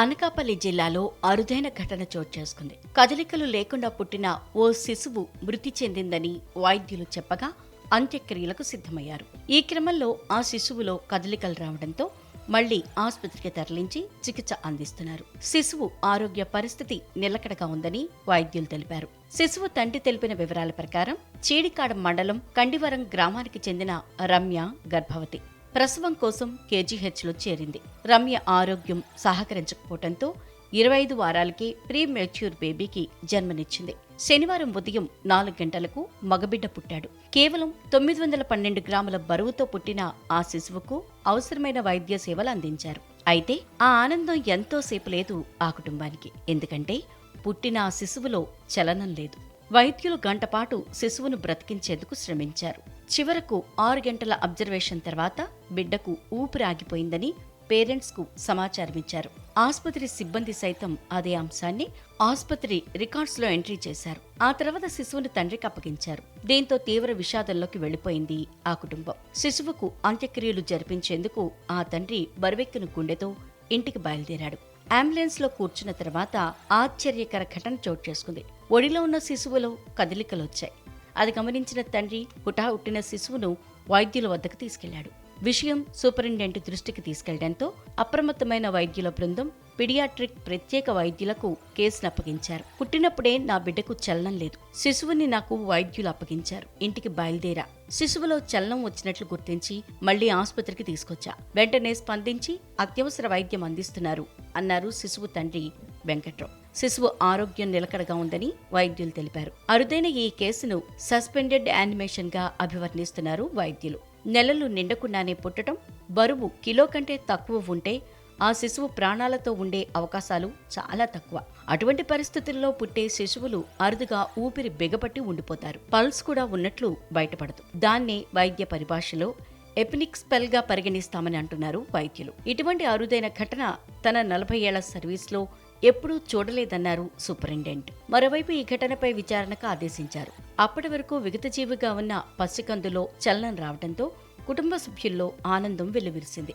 అనకాపల్లి జిల్లాలో అరుదైన ఘటన చోటు చేసుకుంది. కదలికలు లేకుండా పుట్టిన ఓ శిశువు మృతి చెందిందని వైద్యులు చెప్పగా అంత్యక్రియలకు సిద్ధమయ్యారు. ఈ క్రమంలో ఆ శిశువులో కదలికలు రావడంతో మళ్ళీ ఆసుపత్రికి తరలించి చికిత్స అందిస్తున్నారు. శిశువు ఆరోగ్య పరిస్థితి నిలకడగా ఉందని వైద్యులు తెలిపారు. శిశువు తండ్రి తెలిపిన వివరాల ప్రకారం చీడికాడ మండలం కండివరం గ్రామానికి చెందిన రమ్య గర్భవతి. ప్రసవం కోసం కేజీహెచ్లో చేరింది. రమ్య ఆరోగ్యం సహకరించకపోవడంతో ఇరవై ఐదు వారాలకే ప్రీ మెచ్యూర్ బేబీకి జన్మనిచ్చింది. శనివారం ఉదయం నాలుగు గంటలకు మగబిడ్డ పుట్టాడు. కేవలం తొమ్మిది వందల పన్నెండు గ్రాముల బరువుతో పుట్టిన ఆ శిశువుకు అవసరమైన వైద్య సేవలు అందించారు. అయితే ఆ ఆనందం ఎంతో సేపు లేదు ఆ కుటుంబానికి. ఎందుకంటే పుట్టిన ఆ శిశువులో చలనం లేదు. వైద్యులు గంటపాటు శిశువును బ్రతికించేందుకు శ్రమించారు. చివరకు ఆరు గంటల అబ్జర్వేషన్ తర్వాత బిడ్డకు ఊపిరాగిపోయిందని పేరెంట్స్కు సమాచారమిచ్చారు. సమాచారం ఇచ్చారు ఆసుపత్రి సిబ్బంది సైతం అదే అంశాన్ని ఆసుపత్రి రికార్డ్స్లో ఎంట్రీ చేశారు. ఆ తర్వాత శిశువుని తండ్రికి అప్పగించారు. దీంతో తీవ్ర విషాదంలోకి వెళ్ళిపోయింది ఆ కుటుంబం. శిశువుకు అంత్యక్రియలు జరిపించేందుకు ఆ తండ్రి బరువెక్కిన గుండెతో ఇంటికి బయలుదేరాడు. అంబులెన్స్లో కూర్చున్న తర్వాత ఆశ్చర్యకర ఘటన చోటు చేసుకుంది. ఒడిలో ఉన్న శిశువులో కదలికలొచ్చాయి. అది గమనించిన తండ్రి హుటాహుట్టిన శిశువును వైద్యుల వద్దకు తీసుకెళ్ళాడు. విషయం సూపరింటెండెంట్ దృష్టికి తీసుకెళ్ళడంతో అప్రమత్తమైన వైద్యుల బృందం పిడియాట్రిక్ ప్రత్యేక వైద్యులకు కేసును అప్పగించారు. పుట్టినప్పుడే నా బిడ్డకు చలనం లేదు. శిశువుని నాకు వైద్యులు అప్పగించారు. ఇంటికి బయలుదేరా. శిశువులో చలనం వచ్చినట్లు గుర్తించి మళ్ళీ ఆసుపత్రికి తీసుకొచ్చా. వెంటనే స్పందించి అత్యవసర వైద్యం అందిస్తున్నారు అన్నారు శిశువు తండ్రి వెంకట్రావు. శిశువు ఆరోగ్యం నిలకడగా ఉందని వైద్యులు తెలిపారు. అరుదైన ఈ కేసును సస్పెండెడ్ యానిమేషన్గా అభివర్ణిస్తున్నారు వైద్యులు. నెలలు నిండకుండానే పుట్టడం బరువు కిలో కంటే తక్కువ ఉంటే ఆ శిశువు ప్రాణాలతో ఉండే అవకాశాలు చాలా తక్కువ. అటువంటి పరిస్థితుల్లో పుట్టే శిశువులు అరుదుగా ఊపిరి బిగపట్టి ఉండిపోతారు. పల్స్ కూడా ఉన్నట్లు బయటపడదు. దాన్నే వైద్య పరిభాషలో ఎపినిక్ స్పెల్గా పరిగణిస్తామని అంటున్నారు వైద్యులు. ఇటువంటి అరుదైన ఘటన తన నలభై ఏళ్ళ సర్వీస్లో ఎప్పుడూ చూడలేదన్నారు సూపరింటెండెంట్ మరోవైపు ఈ ఘటనపై విచారణకు ఆదేశించారు. అప్పటి వరకు విగతజీవిగా ఉన్న పసికందులో చలనం రావడంతో కుటుంబ సభ్యుల్లో ఆనందం వెల్లువిరిసింది.